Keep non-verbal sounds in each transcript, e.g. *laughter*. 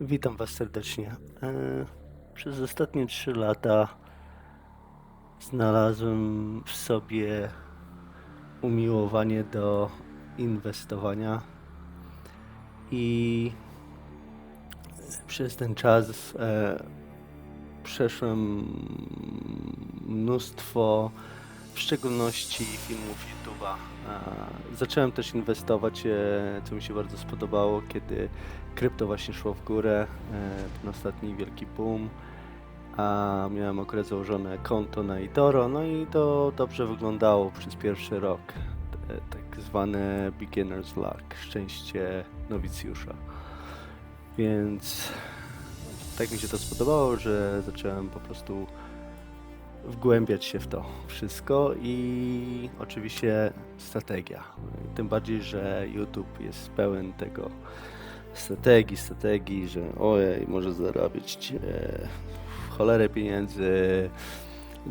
Witam Was serdecznie. E, Przez ostatnie 3 lata znalazłem w sobie umiłowanie do inwestowania i przez ten czas e, przeszłem mnóstwo, w szczególności filmów YouTube'a. Zacząłem też inwestować, e, co mi się bardzo spodobało, kiedy krypto właśnie szło w górę, e, ten ostatni wielki boom. A miałem akurat założone konto na eToro, no i to dobrze wyglądało przez pierwszy rok. E, Tak zwane beginner's luck, szczęście nowicjusza. Więc tak mi się to spodobało, że zacząłem po prostu wgłębiać się w to wszystko i oczywiście strategia. Tym bardziej, że YouTube jest pełen tego strategii, strategii, że ojej, może zarabiać e, cholerę pieniędzy,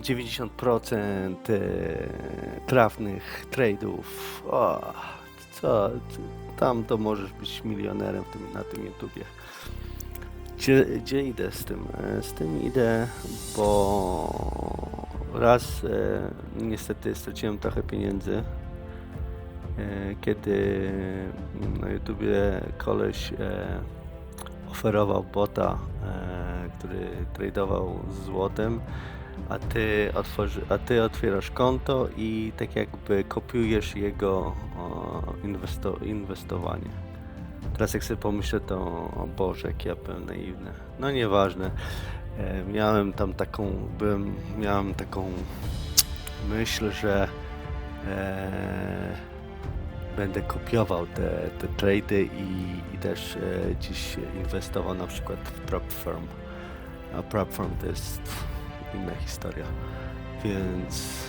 90% e, trafnych trade'ów. O, co, tam to możesz być milionerem w tym, na tym YouTubie. Gdzie, gdzie idę z tym? E, Z tym idę, bo raz e, niestety straciłem trochę pieniędzy, e, kiedy na YouTubie koleś e, oferował bota, e, który tradował z złotem, a ty, otworzy, a ty otwierasz konto i tak jakby kopiujesz jego o, inwesto, inwestowanie. Teraz jak sobie pomyślę, to o Boże, jak ja byłem naiwny. No nieważne. E, miałem tam taką, byłem, miałem taką myśl, że e, będę kopiował te, te trady i, i też e, dziś inwestował na przykład w Prop Firm. A Prop Firm to jest inna historia. Więc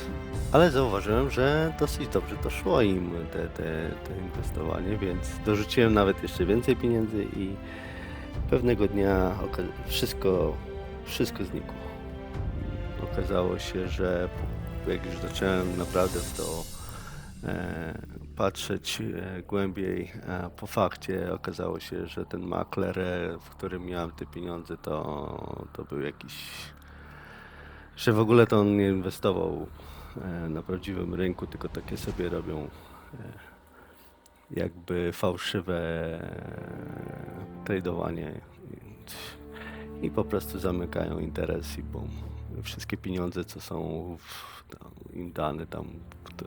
ale zauważyłem, że dosyć dobrze to szło im te, te, te inwestowanie, więc dorzuciłem nawet jeszcze więcej pieniędzy i pewnego dnia wszystko, wszystko znikło. Okazało się, że jak już zacząłem naprawdę w to e, patrzeć e, głębiej e, po fakcie, okazało się, że ten makler, e, w którym miałem te pieniądze, to, to był jakiś że w ogóle to on nie inwestował e, na prawdziwym rynku, tylko takie sobie robią e, jakby fałszywe e, tradowanie i, po prostu zamykają interes i bum. Wszystkie pieniądze, co są w, tam, im dane tam, to,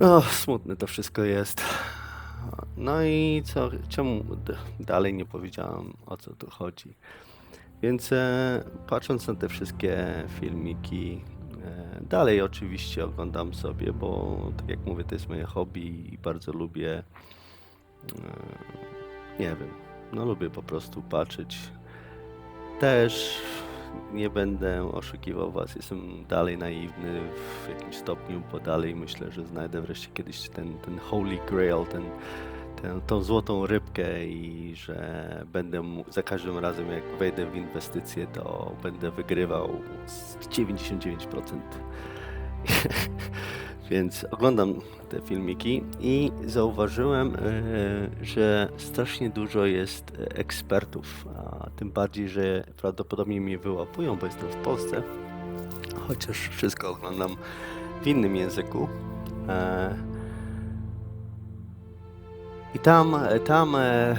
no, smutne to wszystko jest. No i co, czemu dalej nie powiedziałem o co tu chodzi? Więc e, patrząc na te wszystkie filmiki, e, dalej oczywiście oglądam sobie, bo tak jak mówię, to jest moje hobby i bardzo lubię, e, nie wiem, no lubię po prostu patrzeć. Też nie będę oszukiwał Was, jestem dalej naiwny w jakimś stopniu, bo dalej myślę, że znajdę wreszcie kiedyś ten, ten holy grail, ten, tę, tą złotą rybkę i że będę za każdym razem jak wejdę w inwestycje, to będę wygrywał z 99%. *laughs* Więc oglądam te filmiki i zauważyłem, e, że strasznie dużo jest e, ekspertów, a tym bardziej, że prawdopodobnie mnie wyłapują, bo jestem w Polsce, chociaż wszystko oglądam w innym języku. E, i tam, tam e,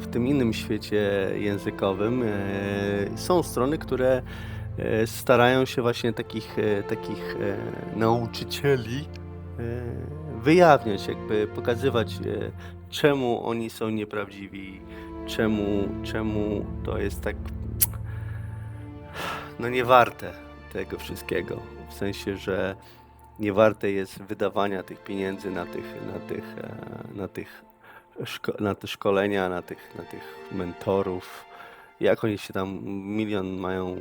w tym innym świecie językowym e, są strony, które e, starają się właśnie takich, e, takich e, nauczycieli e, wyjawniać, jakby pokazywać, e, czemu oni są nieprawdziwi, czemu, czemu to jest tak no nie warte tego wszystkiego. W sensie, że nie warte jest wydawania tych pieniędzy na tych, na tych, e, na tych szko- na te szkolenia, na tych, na tych mentorów. Jak oni się tam, milion mają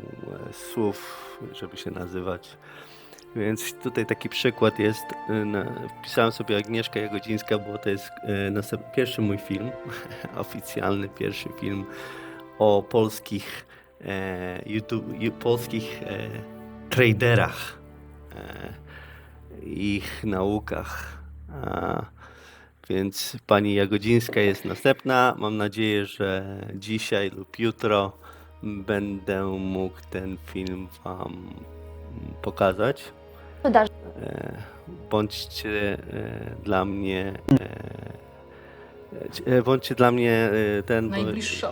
e, słów, żeby się nazywać. Więc tutaj taki przykład jest, e, na, wpisałem sobie Agnieszka Jagodzińska, bo to jest e, następ, pierwszy mój film, *laughs* oficjalny pierwszy film o polskich e, YouTube, polskich e, traderach, e, ich naukach. A, więc pani Jagodzińska jest następna. Mam nadzieję, że dzisiaj lub jutro będę mógł ten film wam pokazać. Wydarzy. E, Bądźcie e, dla mnie. e, e, Bądźcie dla mnie e, ten. Najbliższy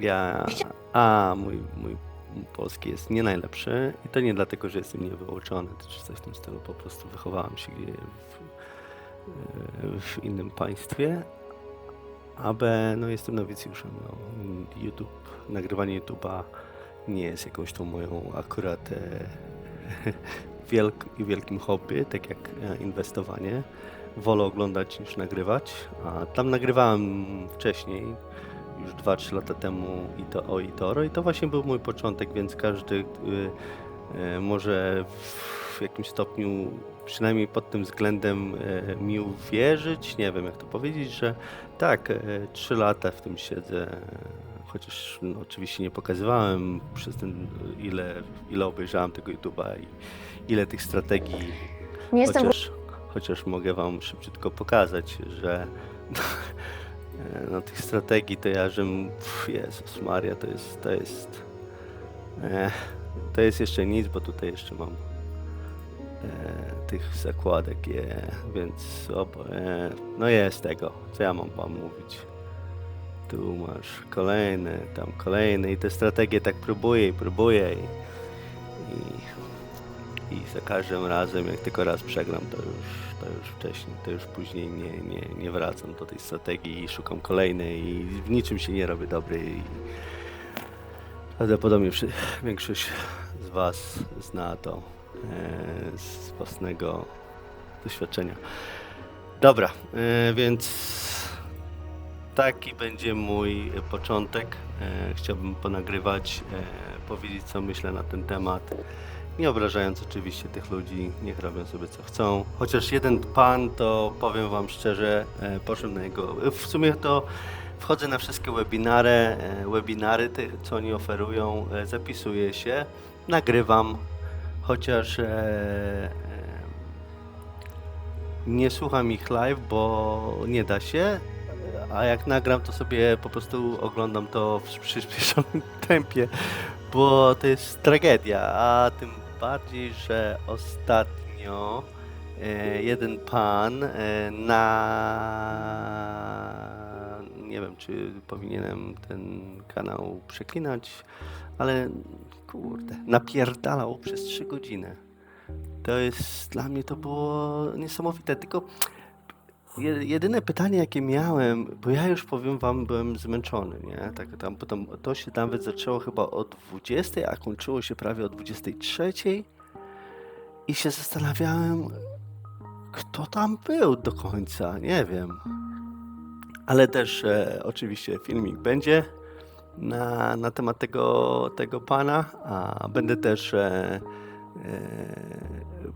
Ja. A, mój, mój polski jest nie najlepszy. I to nie dlatego, że jestem niewyuczony, czy coś w tym stylu. Po prostu wychowałem się w, e, w innym państwie. Ale no, jestem nowicjuszem. No. YouTube, nagrywanie YouTube'a nie jest jakąś tą moją akurat e, *laughs* wielk, wielkim hobby, tak jak e, inwestowanie. Wolę oglądać niż nagrywać. A tam nagrywałem wcześniej, już 2-3 lata temu i to o i Toro i to właśnie był mój początek, więc każdy y, y, może w jakimś stopniu przynajmniej pod tym względem y, mi uwierzyć, nie wiem jak to powiedzieć, że tak, y, 3 lata w tym siedzę, chociaż no, oczywiście nie pokazywałem przez ten ile, ile obejrzałem tego YouTube'a i ile tych strategii. Nie jestem Chociaż, chociaż mogę wam szybciutko pokazać, że *laughs* no tych strategii to ja, że Jezus Maria, to jest, to jest e, to jest jeszcze nic, bo tutaj jeszcze mam e, tych zakładek, je, więc obo, e, no jest tego, co ja mam wam mówić. Tu masz kolejne, tam kolejne i te strategie tak próbuję i próbuję i, i, za każdym razem, jak tylko raz przegram, to już, to już wcześniej, to już później nie, nie, nie wracam do tej strategii i szukam kolejnej i w niczym się nie robię dobry i prawdopodobnie większość z Was zna to e, z własnego doświadczenia. Dobra, e, więc taki będzie mój początek. E, chciałbym ponagrywać, powiedzieć co myślę na ten temat. Nie obrażając oczywiście tych ludzi, niech robią sobie co chcą. Chociaż jeden pan, to powiem wam szczerze, e, poszedłem na jego. W sumie to wchodzę na wszystkie webinary, e, webinary te, co oni oferują, e, zapisuję się, nagrywam, chociaż e, e, nie słucham ich live, bo nie da się. A jak nagram, to sobie po prostu oglądam to w przyspieszonym *laughs* tempie, bo to jest tragedia. A tym bardziej, że ostatnio e, jeden pan e, na. Nie wiem, czy powinienem ten kanał przeklinać, ale kurde, napierdalał przez 3 godziny. To jest dla mnie to było niesamowite. Tylko jedyne pytanie, jakie miałem, bo ja już powiem wam, byłem zmęczony, nie? Tak tam potem to się nawet zaczęło chyba o 20, a kończyło się prawie o 23 i się zastanawiałem, kto tam był do końca, nie wiem. Ale też e, oczywiście filmik będzie na, na temat tego, tego pana, a będę też e,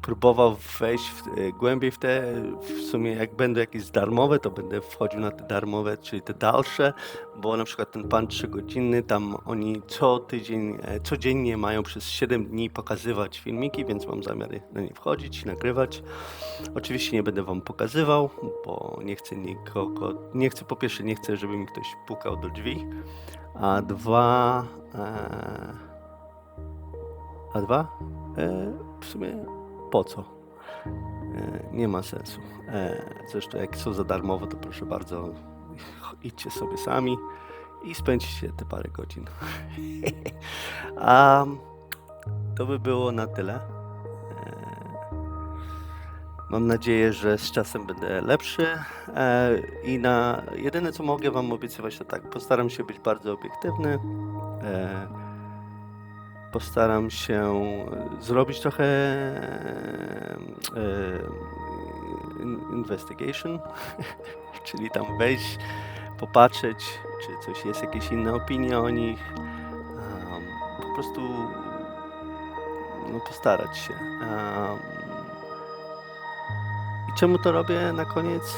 próbował wejść w, e, głębiej w te, w sumie jak będą jakieś darmowe, to będę wchodził na te darmowe, czyli te dalsze, bo na przykład ten pan 3 godziny, tam oni co tydzień, e, codziennie mają przez 7 dni pokazywać filmiki, więc mam zamiar na nie wchodzić, nagrywać. Oczywiście nie będę wam pokazywał, bo nie chcę nikogo, nie chcę, po pierwsze nie chcę, żeby mi ktoś pukał do drzwi, a dwa, e, a dwa, e, w sumie po co? E, nie ma sensu. E, zresztą jak są za darmowo, to proszę bardzo, idźcie sobie sami i spędźcie te parę godzin. *laughs* A to by było na tyle. E, Mam nadzieję, że z czasem będę lepszy e, i na jedyne co mogę wam obiecywać to tak, postaram się być bardzo obiektywny. E, postaram się zrobić trochę e, in- investigation, *laughs* czyli tam wejść, popatrzeć, czy coś jest, jakieś inne opinie o nich. Em, po prostu no, postarać się. Em, I czemu to robię na koniec?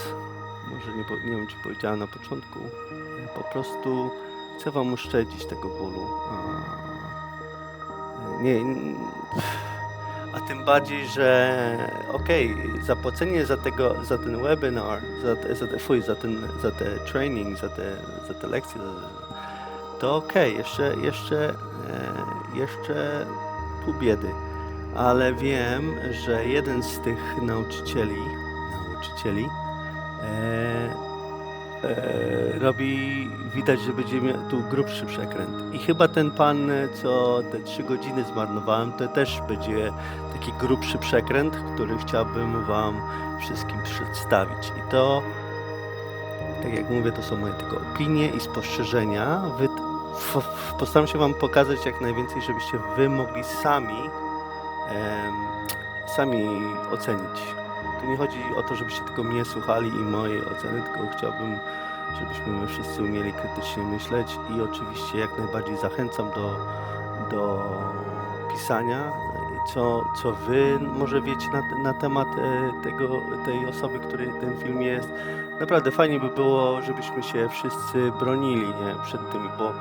Może nie, nie wiem, czy powiedziałem na początku. Po prostu chcę wam uszczędzić tego bólu. A, Nie, A tym bardziej, że okej, zapłacenie za tego, za ten webinar, za, te- za, te, fuj, za ten, za te training, za te, za te lekcje, to okej, jeszcze, jeszcze, e, jeszcze pół biedy. Ale wiem, że jeden z tych nauczycieli, nauczycieli, e, robi, widać, że będzie tu grubszy przekręt. I chyba ten pan, e, co te trzy godziny zmarnowałem, to też będzie taki grubszy przekręt, który chciałbym wam wszystkim przedstawić. I to, tak jak mówię, to są moje tylko opinie i spostrzeżenia. Wy, f, f, postaram się wam pokazać jak najwięcej, żebyście wy mogli sami em, sami ocenić. Tu nie chodzi o to, żebyście tylko mnie słuchali i mojej oceny, tylko chciałbym, żebyśmy my wszyscy umieli krytycznie myśleć i oczywiście jak najbardziej zachęcam do, do pisania, co, co wy może wiecie na, na temat e, tego, tej osoby, której ten film jest. Naprawdę fajnie by było, żebyśmy się wszyscy bronili nie, przed tym, bo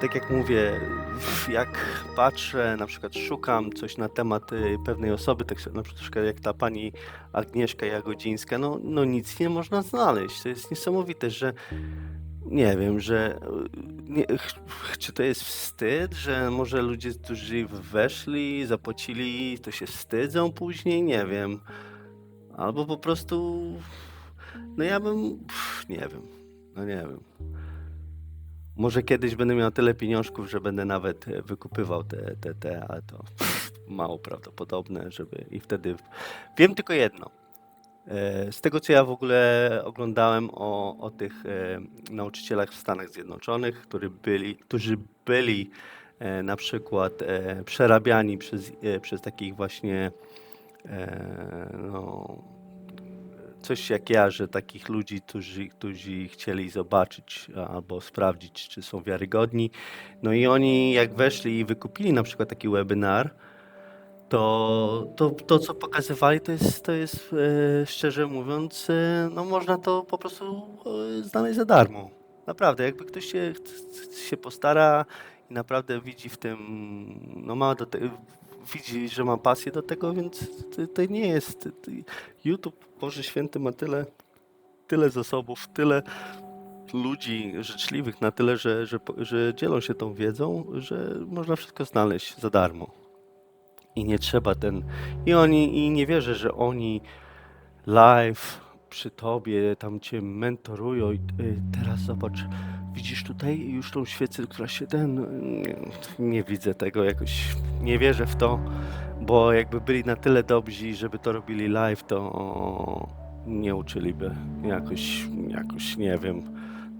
tak jak mówię, jak patrzę, na przykład szukam coś na temat y, pewnej osoby, tak na przykład jak ta pani Agnieszka Jagodzińska, no, no nic nie można znaleźć. To jest niesamowite, że nie wiem, że y, nie, czy to jest wstyd, że może ludzie, którzy weszli, zapłacili, to się wstydzą później, nie wiem. Albo po prostu, no ja bym, nie wiem, no nie wiem. Może kiedyś będę miał tyle pieniążków, że będę nawet e, wykupywał te, te, te ale to *laughs* mało prawdopodobne, żeby i wtedy. Wiem tylko jedno. E, Z tego, co ja w ogóle oglądałem o, o tych e, nauczycielach w Stanach Zjednoczonych, którzy byli, którzy byli na przykład przerabiani przez, przez takich właśnie no, coś jak ja, że takich ludzi, którzy, którzy chcieli zobaczyć albo sprawdzić, czy są wiarygodni. No i oni jak weszli i wykupili na przykład taki webinar, to to, to co pokazywali, to jest, to jest e, szczerze mówiąc, e, no można to po prostu e, znaleźć za darmo. Naprawdę, jakby ktoś się, się postara i naprawdę widzi w tym, no ma do widzi, że ma pasję do tego, więc to, to nie jest. To, YouTube, Boże Święty, ma tyle, tyle zasobów, tyle ludzi życzliwych na tyle, że, że, że dzielą się tą wiedzą, że można wszystko znaleźć za darmo. I nie trzeba ten. I oni, i nie wierzę, że oni live przy tobie tam cię mentorują. I y, teraz zobacz, widzisz tutaj już tą świecę, która się ten. Nie, nie widzę tego jakoś. Nie wierzę w to, bo jakby byli na tyle dobrzy, żeby to robili live, to nie uczyliby. Jakoś, jakoś nie wiem.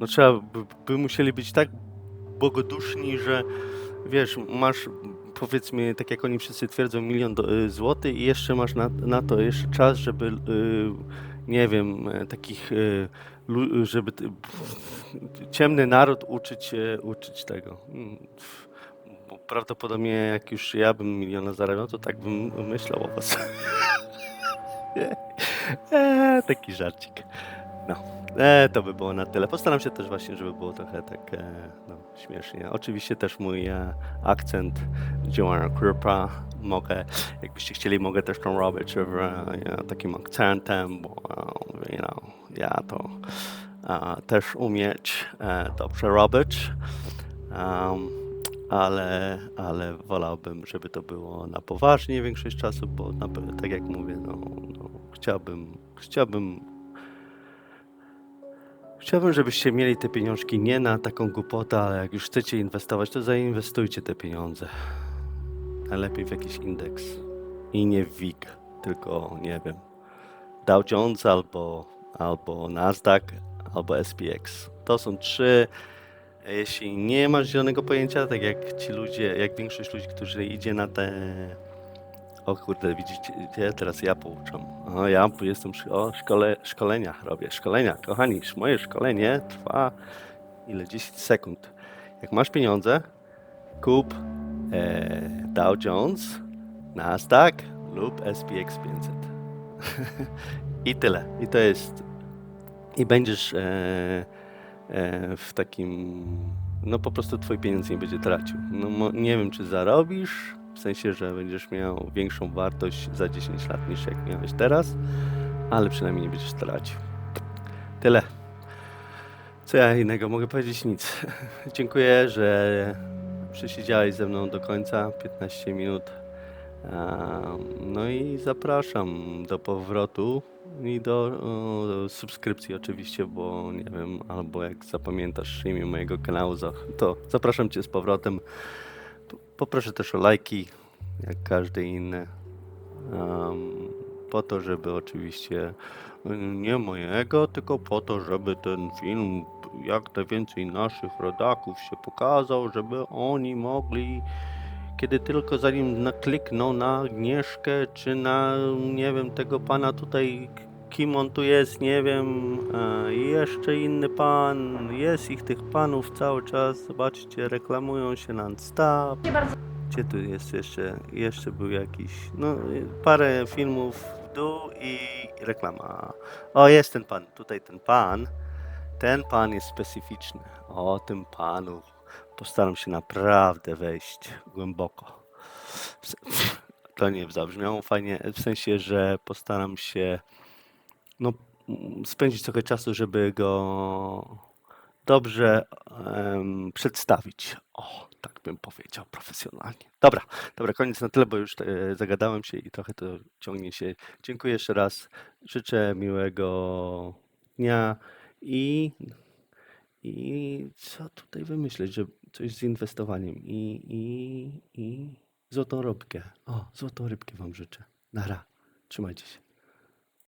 No trzeba by, by musieli być tak bogoduszni, że wiesz, masz powiedzmy, tak jak oni wszyscy twierdzą, milion do, y, złotych i jeszcze masz na, na to jeszcze czas, żeby y, nie wiem, e, takich y, żeby ciemny naród uczyć, e, uczyć tego. Bo prawdopodobnie jak już ja bym miliona zarabiał, to tak bym myślał o was. *laughs* e, taki żarcik. No. E, to by było na tyle. Postaram się też właśnie, żeby było trochę tak e, no, śmiesznie. Oczywiście też mój e, akcent Joanna Krupa mogę, jakbyście chcieli, mogę też to robić w e, takim akcentem, bo e, you know, ja to e, też umieć e, dobrze robić. Um, ale, ale wolałbym, żeby to było na poważnie większość czasu, bo na, tak jak mówię, no, no, chciałbym, chciałbym Chciałbym, żebyście mieli te pieniążki nie na taką głupotę, ale jak już chcecie inwestować, to zainwestujcie te pieniądze. Najlepiej w jakiś indeks. I nie w WIG, tylko nie wiem. Dow Jones albo, albo Nasdaq, albo SPX. To są trzy. Jeśli nie masz zielonego pojęcia, tak jak ci ludzie, jak większość ludzi, którzy idzie na te. O kurde, widzicie, teraz ja pouczam. O, ja jestem, sz- o, szkole, szkolenia robię, szkolenia. Kochani, moje szkolenie trwa ile? 10 sekund. Jak masz pieniądze, kup e, Dow Jones, Nasdaq lub SPX 500. *laughs* I tyle. I to jest. I będziesz e, e, w takim. No po prostu twój pieniądz nie będzie tracił. No nie wiem, czy zarobisz W sensie, że będziesz miał większą wartość za 10 lat niż jak miałeś teraz, ale przynajmniej nie będziesz tracił. Tyle. Co ja innego mogę powiedzieć? Nic. *laughs* Dziękuję, że przysiedziałeś ze mną do końca 15 minut. No i zapraszam do powrotu i do, o, do subskrypcji oczywiście, bo nie wiem, albo jak zapamiętasz imię mojego kanału, to zapraszam Cię z powrotem. Poproszę też o lajki, jak każdy inny. Em, po to, żeby oczywiście y, nie mojego, tylko po to, żeby ten film jak najwięcej naszych rodaków się pokazał, żeby oni mogli kiedy tylko zanim naklikną na Agnieszkę, czy na, nie wiem, tego pana tutaj, kim on tu jest, nie wiem, e, i jeszcze inny pan, jest ich tych panów cały czas, zobaczcie, reklamują się non-stop. Gdzie tu jest jeszcze, jeszcze był jakiś, no parę filmów w dół i reklama. O, jest ten pan, tutaj ten pan, ten pan jest specyficzny. O tym panu postaram się naprawdę wejść głęboko. *laughs* To nie zabrzmiało fajnie, w sensie, że postaram się no, mm, spędzić trochę czasu, żeby go dobrze em, przedstawić. O, tak bym powiedział profesjonalnie. Dobra, dobra, koniec na tyle, bo już e, zagadałem się i trochę to ciągnie się. Dziękuję jeszcze raz. Życzę miłego dnia i, i co tutaj wymyśleć, że coś z inwestowaniem i, i, i złotą rybkę. O, złotą rybkę wam życzę. Nara, trzymajcie się.